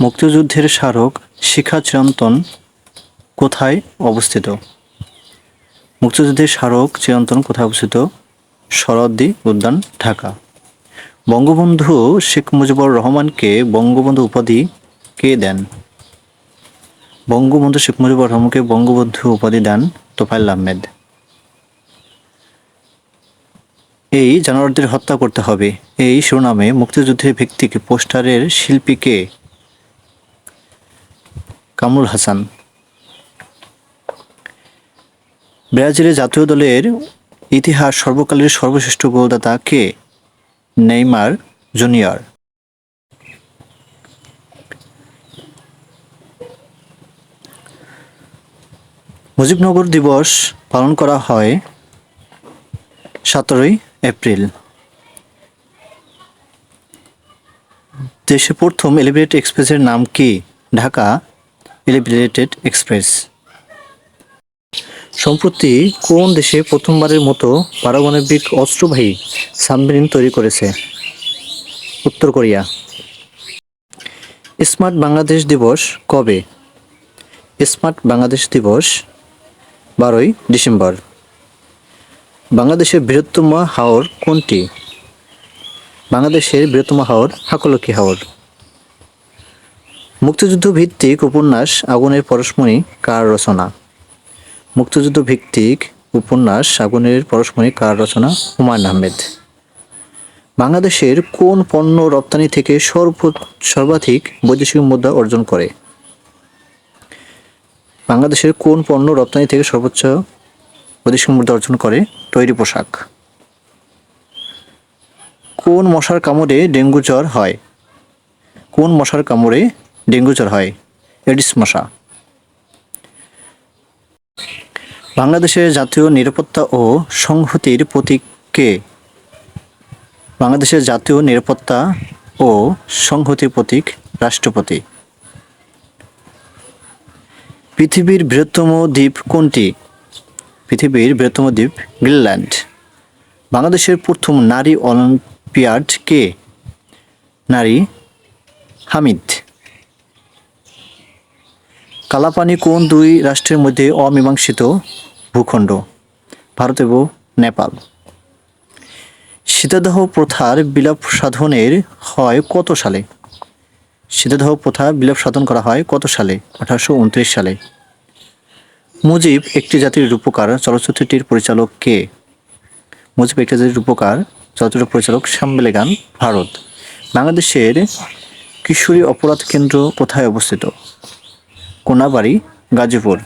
মুক্তিযুদ্ধের স্মারক শিখা চিরন্তন কোথায় অবস্থিত? মুক্তিযুদ্ধের স্মারক চিরন্তন কোথায় অবস্থিত? শরদ্দি উদ্যান, ঢাকা। বঙ্গবন্ধু শেখ মুজিবুর রহমানকে বঙ্গবন্ধু উপাধি কে দেন? বঙ্গবন্ধু শেখ মুজিবুর রহমানকে বঙ্গবন্ধু উপাধি দেন তোফাইল আহমেদ। এই জানোয়ারদের হত্যা করতে হবে। এই শিরোনামে মুক্তিযুদ্ধের ভিত্তিক পোস্টারের শিল্পীকে কামরুল হাসান। ব্রাজিলের জাতীয় দলের ইতিহাস সর্বকালের সর্বশ্রেষ্ঠ গোলদাতা কে? Neymar junior. মুজিবনগর দিবস পালন করা হয় সতেরোই এপ্রিল। দেশে প্রথম এলিভেটেড এক্সপ্রেসের নাম কি? ঢাকা এলিভেটেড এক্সপ্রেস সম্প্রতি কোন দেশে প্রথমবারের মতো পারমাণবিক অস্ত্রবাহী সাবমেরিন তৈরি করেছে? উত্তর কোরিয়া। স্মার্ট বাংলাদেশ দিবস কবে? স্মার্ট বাংলাদেশ দিবস বারোই ডিসেম্বর। বাংলাদেশের বৃহত্তম হাওর কোনটি? বাংলাদেশের বৃহত্তম হাওর হাকলকি হাওর। মুক্তিযুদ্ধ ভিত্তিক উপন্যাস আগুনের পরশমণি কার রচনা? মুক্তিযুদ্ধ ভিত্তিক উপন্যাস আগুনের পরশমণি কার রচনা? হুমায়ুন আহমেদ। বাংলাদেশের কোন পণ্য রপ্তানি থেকে সর্ব সর্বাধিক বৈদেশিক মুদ্রা অর্জন করে? বাংলাদেশের কোন পণ্য রপ্তানি থেকে সর্বোচ্চ বৈদেশিক মুদ্রা অর্জন করে? তৈরি পোশাক। কোন মশার কামড়ে ডেঙ্গু জ্বর হয়? কোন মশার কামড়ে ডেঙ্গু জ্বর হয় এডিস মশা। বাংলাদেশের জাতীয় নিরাপত্তা ও সংহতির প্রতীক কে? বাংলাদেশের জাতীয় নিরাপত্তা ও সংহতির প্রতীক রাষ্ট্রপতি। পৃথিবীর বৃহত্তম দ্বীপ কোনটি? পৃথিবীর বৃহত্তম দ্বীপ গ্রিনল্যান্ড। বাংলাদেশের প্রথম নারী অলিম্পিয়াড কে? নারী হামিদ। কালাপানি কোন দুই রাষ্ট্রের মধ্যে অমীমাংসিত ভূখণ্ড? ভারত এবং নেপাল। সীতাদাহ প্রথার বিলাপ সাধনের হয় কত সালে? সীতাদাহ প্রথা বিলাপ সাধন করা হয় কত সালে? আঠারোশো উনত্রিশ সালে। মুজিব একটি জাতির রূপকার, চলচ্চিত্রটির পরিচালক কে? মুজিব একটি জাতির রূপকার, চলচ্চিত্র পরিচালক শ্যামবেলে গান ভারত। বাংলাদেশের কিশোরী অপরাধ কেন্দ্র কোথায় অবস্থিত? কোনাবাড়ি গাজীপুর।